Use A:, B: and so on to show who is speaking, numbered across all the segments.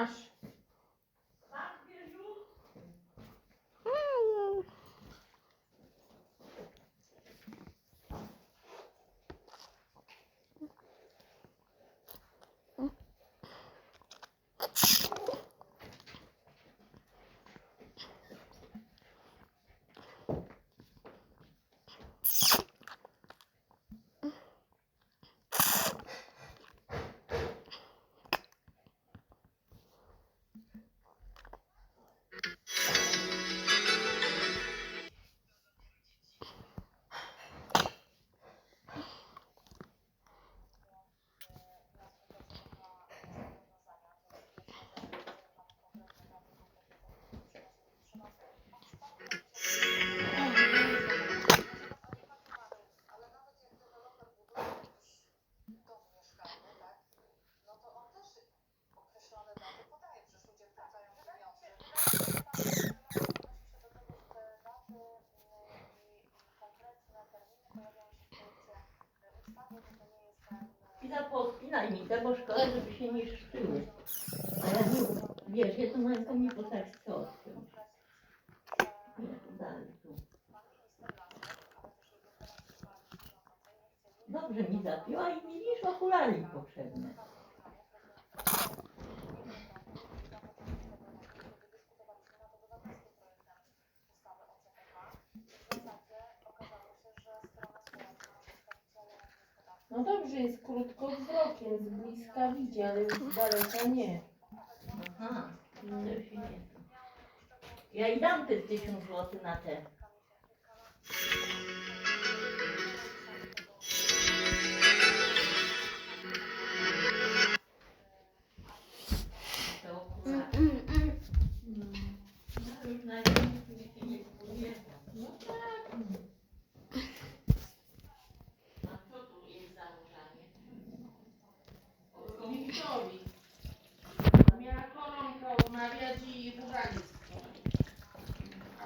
A: Acho. Masz.
B: Pina pospinaj mi te, bo szkoda, żeby się nie szczyły. A ja nie, wiesz, jedną ręką nie potrafię to odciąć. Nie, dalej, tu. Dobrze mi zapiła i niż okulary potrzebne.
A: No dobrze, jest krótkowzrokiem, z bliska widzi, ale z daleka nie.
B: Aha, to się nie. Ja i dam te tysiąc złotych na. Te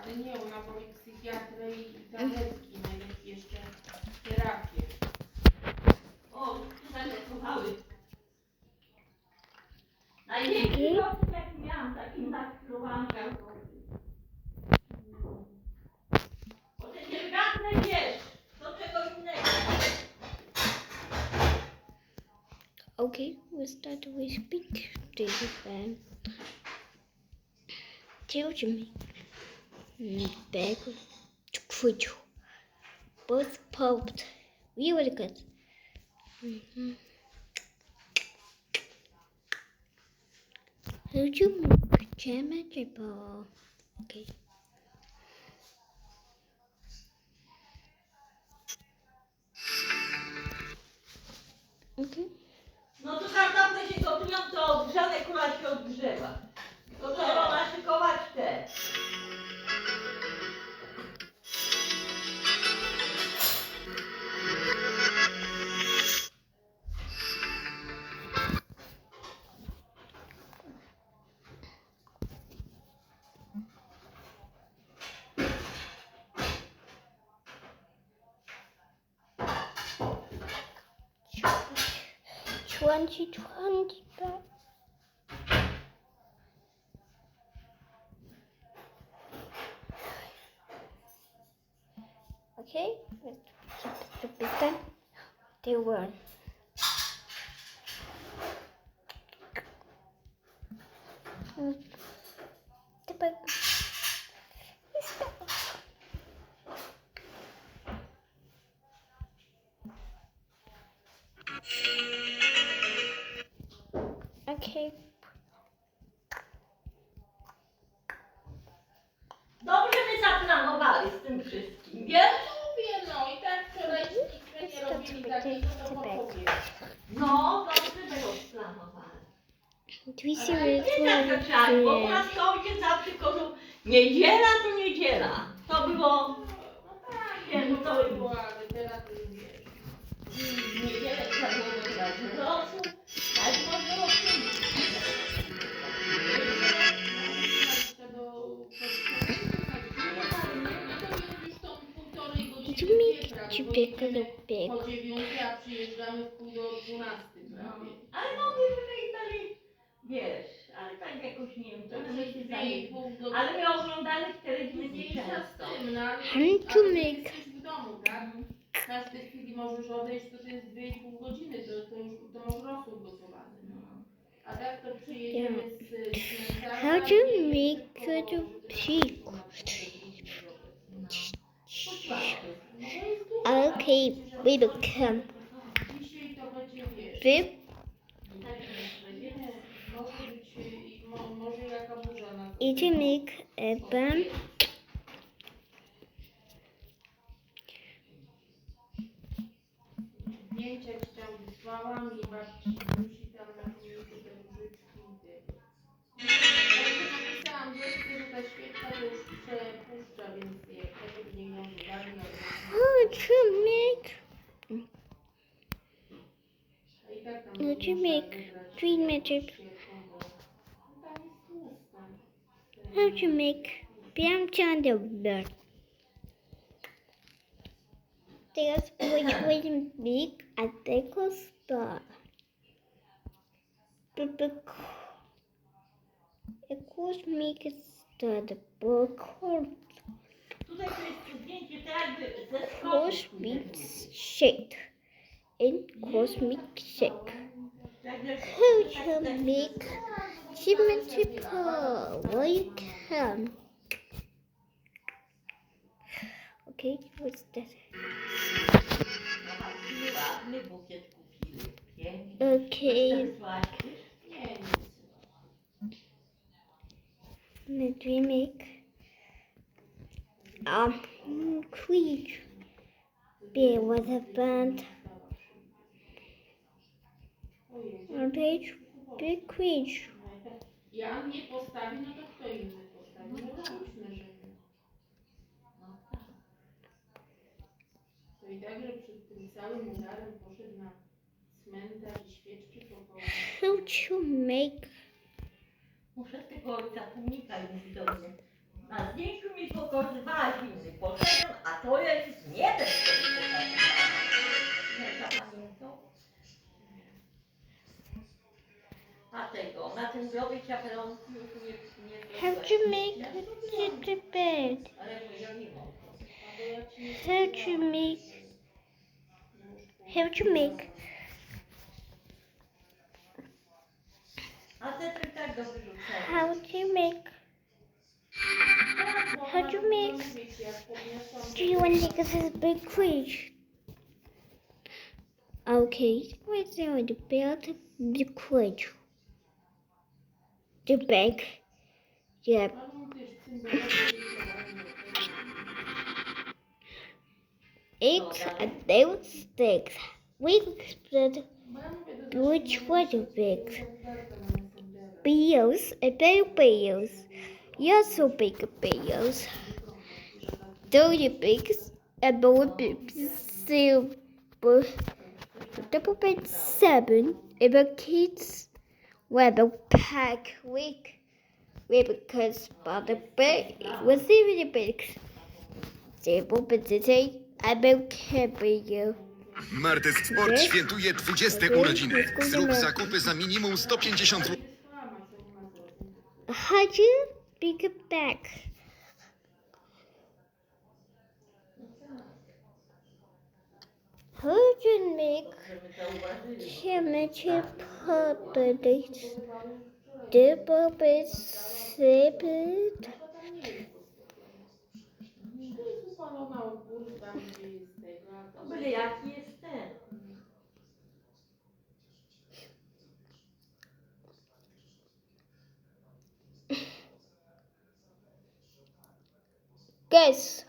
A: Ale nie, ona woli psychiatrę i tabletki, najlepiej jeszcze terapię.
B: O, tutaj słuchały. Największy problem jaki miałam, taki na skrobankach. Bo wiesz, do czego innego.
C: Okay, we'll start with pink fan. Tell me. Back to Backward. Both popped. We were good. Mm -hmm. How'd you make ball? Okay. Okay. 2020 back. Okay, let's keep the big
A: time. They won. Robili takiego, to po powie.
B: No, dobrze było splanowali.
C: Do we see
B: Ale
C: which
B: nie tak
C: one
B: to trzeba, bo u nas to ojciec zawsze kończył niedziela to niedziela. To było,
A: No tak,
B: nie, no
A: to
B: to
A: było, Po dziewiątej, a przyjeżdżamy w pół do dwunastej prawie.
B: Ale mogliby my i dali, wiesz, ale tak
A: 2,5 godziny.
B: Ale my oglądali w telewizji
A: Mniejsza z
B: często.
A: tym, no ale
C: to make-
A: jesteś w domu, tak? W każdej chwili możesz odejść, to to jest 2,5 godziny, to, to już to masz rosół gotowany. No. A tak to przyjedziemy z.
C: How to
A: nie wiem,
C: make good
A: żeby
C: sheep?
A: na przykład
B: No. Posłałeś.
A: No to jest dużo, tak?
C: Okay, we become
A: Dzisiaj to będzie, wiesz,
C: fifth.
A: nie, może być, i mo, może jaka burza na
C: I to make.
A: Zdjęcia ci tam wysłałam i babci musi tam na filmiku te różyczki i te. Ale to napisałam, chcę, że ta świeczka już przepuszcza, więc jak nie
C: to make green magic. How to make Bianca and the bird. There's which will make a deco star. It could make it star the book
B: or
C: cosmic shake in cosmic shake. Who can make symmetry pearl? Will you come? Okay, what's that? Okay. Let me make um creature. Be with a band. On page big creature.
A: Jan nie postawi, no to kto inny postawi? No logiczne, że nie.
B: No tak.
A: To i tak, że przed tym całym udarem poszedł na cmentarz i świeczki pokołał.
C: How to make
B: Muszę tego ojca pomnika i mówi do mnie. Na zdjęciu mi pokazywałaś inny. Poszedłem, a to jest
C: How to make how to make
B: A te to i tak do wyrzucenia.
C: how to make How to make- Do you want to make a big creature? Okay, what's going to build the creature? The bank. Yep. Eggs and they those sticks. We split which was the big bills and big bills. You're so big bills. Those big and more big silver. Double bed seven. If a kids a pack week. We because by the big was even the big. Silver but today I will carry you.
D: Martes Sport świętuje 20 urodziny. Zrób zakupy za minimum 150 zł.
C: How do you pick it back? How do you make
B: Żeby zauważyli.
C: chemical properties? Double
A: tam gdzie jest tego. a
B: To
A: to
B: byle jaki jest ten.
C: Guess